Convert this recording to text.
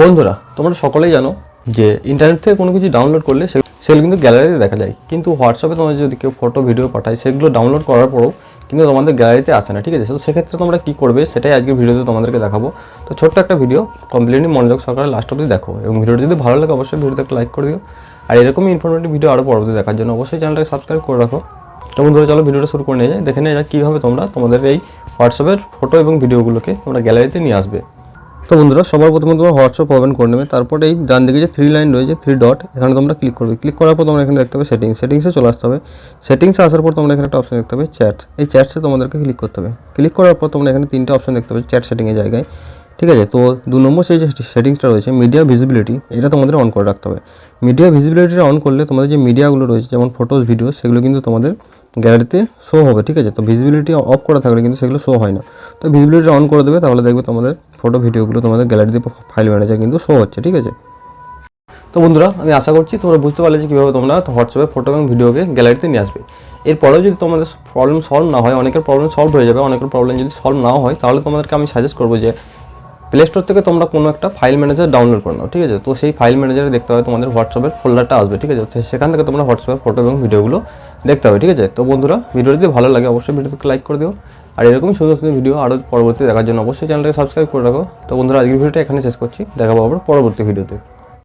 বন্ধুরা, তোমরা সকলেই জানো যে ইন্টারনেট থেকে কোনো কিছু ডাউনলোড করলে সেগুলো কিন্তু গ্যালারিতে দেখা যায়। কিন্তু হোয়াটসঅ্যাপে তোমার যদি কেউ ফটো ভিডিও পাঠায়, সেগুলো ডাউনলোড করার পরেও কিন্তু তোমাদের গ্যালারিতে আসে না, ঠিক আছে? তো সেক্ষেত্রে তোমরা কী করবে, সেটাই আজকের ভিডিওতে তোমাদেরকে দেখাবো। তো ছোট্ট একটা ভিডিও কমপ্লিটলি মনোযোগ সহকারে লাস্ট অবধি দেখো। এবং ভিডিওটি যদি ভালো লাগে, অবশ্যই ভিডিওতে একটা লাইক করে দিও। আর এরকমই ইনফরমেটিভ ভিডিও আরও পরবর্তী দেখার জন্য অবশ্যই চ্যানেলটাকে সাবস্ক্রাইব করে রাখো। তো বন্ধুরা, চলো ভিডিওটা শুরু করে নিয়ে যাই। দেখে নিয়ে যাক কীভাবে তোমরা তোমাদের এই হোয়াটসঅ্যাপের ফটো এবং ভিডিওগুলোকে তোমরা গ্যালারিতে নিয়ে আসবে। তো বন্ধুরা, সবার প্রথমে তোমার হোয়াটসঅ্যাপ ওপেন করে নেবে তারপরে এই ডান দিকে যে থ্রি লাইন রয়েছে থ্রি ডট এখানে তোমরা ক্লিক করবে। ক্লিক করার পর তোমরা এখানে দেখতে হবে সেটিংস সেটিংসে চলে আসতে হবে। সেটিংসে আসার পর তোমরা এখানে একটা অপশন দেখতে হবে চ্যাট এই চ্যাটসে তোমাদেরকে ক্লিক করতে হবে। ক্লিক করার পর তোমরা এখানে তিনটে অপশন দেখতে পাবে চ্যাট সেটিংয়ের জায়গায়। ঠিক আছে? তো দু নম্বর সেই যে সেটিংসটা রয়েছে মিডিয়া ভিজিবিলিটি এটা তোমাদের অন করে রাখতে হবে। মিডিয়া ভিজিবিলিটিটা অন করলে তোমাদের যে মিডিয়াগুলো রয়েছে, যেমন ফটোস ভিডিও সেগুলো কিন্তু তোমাদের গ্যালারিতে শো হবে। ঠিক আছে? তো ভিজিবিলিটি অফ করা থাকলে কিন্তু সেগুলো শো হয় না। তো ভিজিবিলিটি অন করে দেবে, তাহলে দেখবে তোমাদের ফটো ভিডিওগুলো তোমাদের গ্যালারিতে ফাইল ম্যানেজার কিন্তু শো হচ্ছে, ঠিক আছে? তো বন্ধুরা, আমি আশা করছি তোমরা বুঝতে পারলে যে কীভাবে তোমরা হোয়াটসঅ্যাপে ফটো এবং ভিডিওকে গ্যালারিতে নিয়ে আসবে। এরপরেও যদি তোমাদের প্রবলেম সলভ না হয়, অনেকের প্রবলেম সলভ হয়ে যাবে, অনেকের প্রবলেম যদি সলভ নাও হয়, তাহলে তোমাদেরকে আমি সাজেস্ট করব যে প্লে স্টোর থেকে তোমরা কোনো একটা ফাইল ম্যানেজার ডাউনলোড করে নাও, ঠিক আছে? তো সেই ফাইল ম্যানেজারে দেখতে হবে তোমাদের হোয়াটসঅ্যাপের ফোল্ডারটা আসবে, ঠিক আছে? সেখান থেকে তোমরা হোয়াটসঅ্যাপের ফটো এবং ভিডিওগুলো দেখতে হবে, ঠিক আছে? তো বন্ধুরা, ভিডিওটি যদি ভালো লাগে, অবশ্যই ভিডিওতে লাইক করে দিও। আর এরকমই সুন্দর সুন্দর ভিডিও আরও পরবর্তী দেখার জন্য অবশ্যই চ্যানেলটাকে সাবস্ক্রাইব করে রাখো। তো বন্ধুরা, আজকের ভিডিওটা এখানে শেষ করছি। দেখাবো আবার পরবর্তী ভিডিওতে